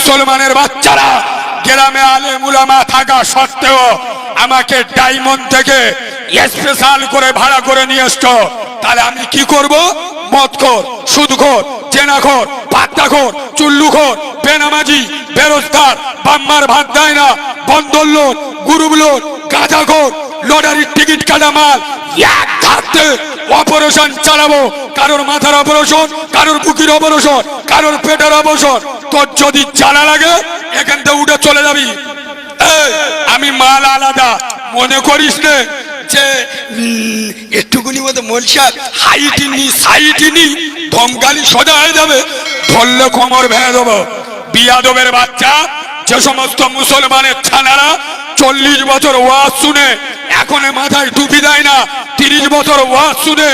মুসলমানের বাচ্চারা গ্রামে আলে মুলামা থাকা সত্ত্বেও আমাকে ডায়মন্ড থেকে স্পেশাল করে ভাড়া করে নিয়ে এসছো। তাহলে আমি কি করব? মদখোর, সুদখোর জেনাখোর পাত্তাখোর, চুল্লুখোর, বেনামাজি, বেরোজগার, বাম্মার ভাত দেয় না, বন্দর লোন গ্রুপ লোন গাঁজাখোর, লটারির টিকিট কাটা মাল, এক অপারেশন চালাবো। কারোর মাথার অপারেশন, কারোর বুকির অপারেশন, কারোর পেটের অপারেশন। তোর যদি জ্বালা লাগে, এখান থেকে উঠে চলে যাবি। আমি মাল আলাদা। মনে করিস নে ধমকালি সোজা হয়ে যাবে। কোমর ভেঙে দেবো। বিয়াদবের বাচ্চা, যে সমস্ত মুসলমানের ছানারা চল্লিশ বছর ওয়াজ শুনে, এখন মাথায় টুপি দেয় না, তিরিশ বছর ওয়াজ শুনে,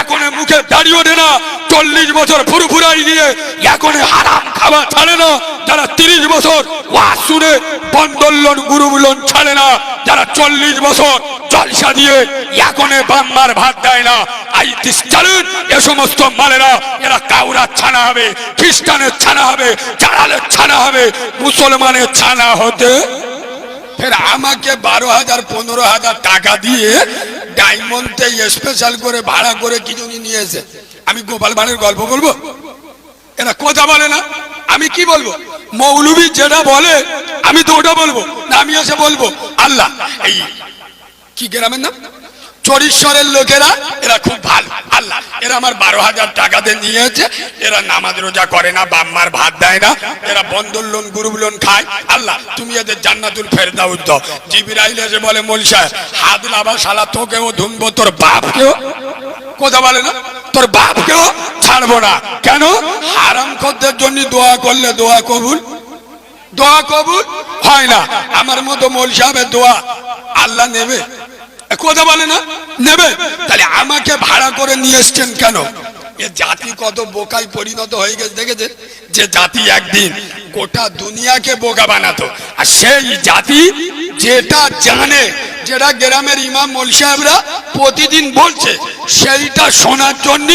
এখন মুখে দাড়ি ওঠে না, চল্লিশ বছর ফুরফুরাই দিয়ে, এখন হারাম খাবার ছাড়ে না, যারা তিরিশ বছর ওয়াজ শুনে বন্দর লোন গুরুব লোন ছাড়ে না, যারা চল্লিশ বছর জলসা দিয়ে, এখন বাম্মার ভাত দেয় না আই চালুন, এ সমস্ত মালেরা, এরা কাউরার ছানা হবে, খ্রিস্টানের ছানা হবে চারালের ছানা হবে, মুসলমানের ছানা হতে ফের আমাকে বারো হাজার, পনেরো হাজার টাকা দিয়ে ডায়মন্ডে স্পেশাল করে, ভাড়া করে কি জনি নিয়েছে আমি গোপাল ভাঁড়ের গল্প বলব? এরা কথা বলে না। আমি কি বলব? মৌলবী যেটা বলে, আমি তো ওটা বলব। না, আমি এসে বলব। আল্লাহ, এই কি গ্রামের নাম? চরিশ্বরের লোকেরা, এরা খুব ভালো। আল্লাহ, এরা আমার বারো হাজার টাকা দিয়ে নিয়েছে। এরা নামাজ রোজা করে না বাম্মার ভাত দেয় না। এরা বন্দর লোন গ্রুপ লোন খায়। আল্লাহ, তুমি এদের জান্নাতুল ফেরদাউদ দাও। জিবিরাইল এসে বলে, মল সাহেব, হাত লাভা শালা, তোকেও ধুনবো তোর বাপকেও। কথা বলে না? তোর বাপকেও ছাড়বো না। কেন? হারাম খদ্দের জন্য দোয়া করলে দোয়া কবুল। দোয়া কবুল হয় না। আমার মতো মল সাহেবের দোয়া আল্লাহ নেবে। কথা বলে না? নেবে? তাহলে আমাকে ভাড়া করে নিয়ে এসছেন কেন? এ জাতি কত বোকায় পরিণত হয়ে গেছে, দেখেছে? যে জাতি একদিন গোটা দুনিয়াকে বোকা বানাতো। আর সেই জাতি যেটা জানে, যেটা গ্রামের ইমাম মোল সাহেবরা প্রতিদিন বলছে, সেইটা শোনার জন্য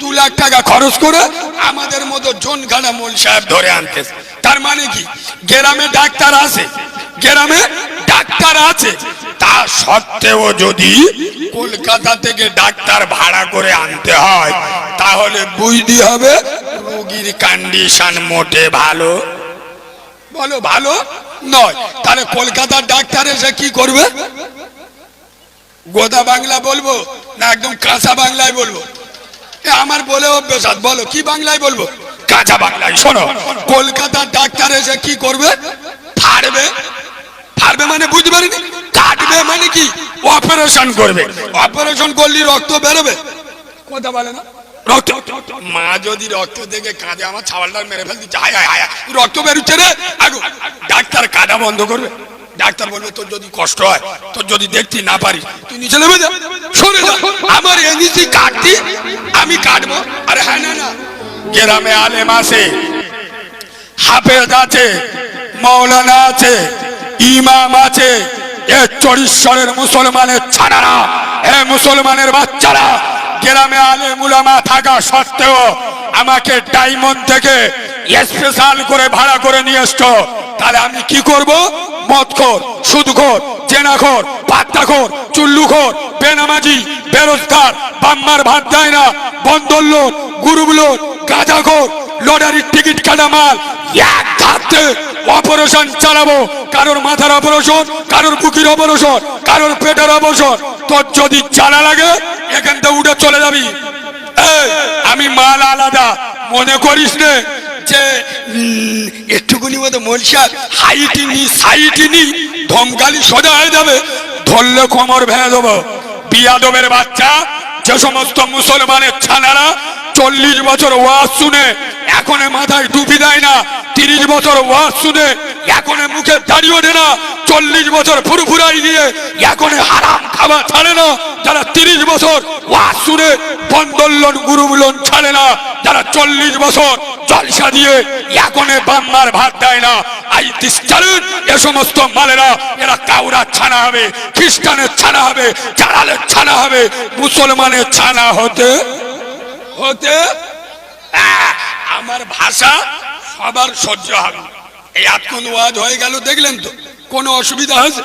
দু লাখ টাকা খরচ করে আমাদের মতো জনখানা মোল সাহেব ধরে আনতেছে। তার মানে কি? গ্রামে ডাক্তার আছে, গ্রামে ডাক্তার আছে। তা সত্ত্বেও যদি কলকাতা থেকে ডাক্তার ভাড়া করে আনতে হয়, তাহলে বুঝতে হবে রোগীর কন্ডিশন মোটে ভালো। বলো, ভালো? নয়। তাহলে কলকাতার ডাক্তার এসে কি করবে? গোদা বাংলা বলব না একদম কাঁচা বাংলায় বলব? আমার বলে অভ্যেস বলো, কি বাংলায় বলব? কাঁচা বাংলায়। শোনো, কলকাতার ডাক্তার এসে কি করবে? ফাড়বে। ফাড়বে মানে বুঝতে পারিনি? কাটবে মানে কি? অপারেশন করবে। অপারেশন করলে রক্ত বেরোবে। কথা বলে না? রক্ত। মা যদি রক্ত দেখে কাঁদে আমার ছাওয়ালটা মেরে ফেল দিচ্ছে হায় হায় হায়। রক্ত বেরোচ্ছে রে? আগো। ডাক্তার কাটা বন্ধ করবে। ডাক্তার বলবে তোর যদি কষ্ট হয় তোর যদি দেখতে না পারিস তুই নিচে নেমে যা। সরে যা। আমার এনেছি কাটতি আমি কাটবো। আরে হ্যাঁ না না। গ্রামে আলেম আছে হাফেজ আছে মৌলানা আছে ইমাম আছে। এ চরিশ্বরের মুসলমানের ছাড়ারা এ মুসলমানের বাচ্চারা, গ্রামে আলে মুলামা থাকা সত্ত্বেও আমাকে ডায়মন্ড থেকে স্পেশাল করে ভাড়া করে নিয়ে এসছো। তাহলে আমি কি করব? মদখোর, সুদখোর জেনাখোর পাত্তাখোর, চুল্লুখোর, বেনামাজি, বেরোজগার, বাম্মার ভাত দেয় না, বন্দর লোন গ্রুপ লোন গাঁজাখোর, লটারির টিকিট কাটা মাল, এক থাকতে অপারেশন চালাবো। কারোর মাথার অপারেশন, কারোর বুকির অপারেশন, কারোর পেটের অপারেশন। তোর যদি চালা লাগে, এখান থেকে উঠে চলে যাবি। আমি মাল আলাদা। মনে করিস নে যে একটুকুনি হাইটি নি ধমকালি সোজা হয়ে যাবে। ধরলে কোমর ভেঙে দেবো। বাচ্চা, যে সমস্ত মুসলমানের ছানারা চল্লিশ বছর ওয়াজ শুনে এখন মাথায় টুপি দেয় না তিরিশ বছর ওয়াজ শুনে এখন মুখে দাড়ি ওঠে না চল্লিশ বছর ফুরফুরাই দিয়ে এখন হারাম খাবার ছাড়ে না যারা তিরিশ বছর ওয়াজ শুনে বন্দর লোন গুরুব লোন ছাড়ে না যারা চল্লিশ বছর জলসা দিয়ে এখন বাম্মার ভাত দেয় না আই চালুন এ সমস্ত মালেরা এরা কাউরার ছানা হবে খ্রিস্টানের ছানা হবে চারালের ছানা হবে মুসলমানের ছানা হতে হতে আহ, আমার ভাষা সবার সহ্য হবে। এই আত্মনুবাদ হয়ে গেল দেখলেন তো? কোনো অসুবিধা হয়েছে?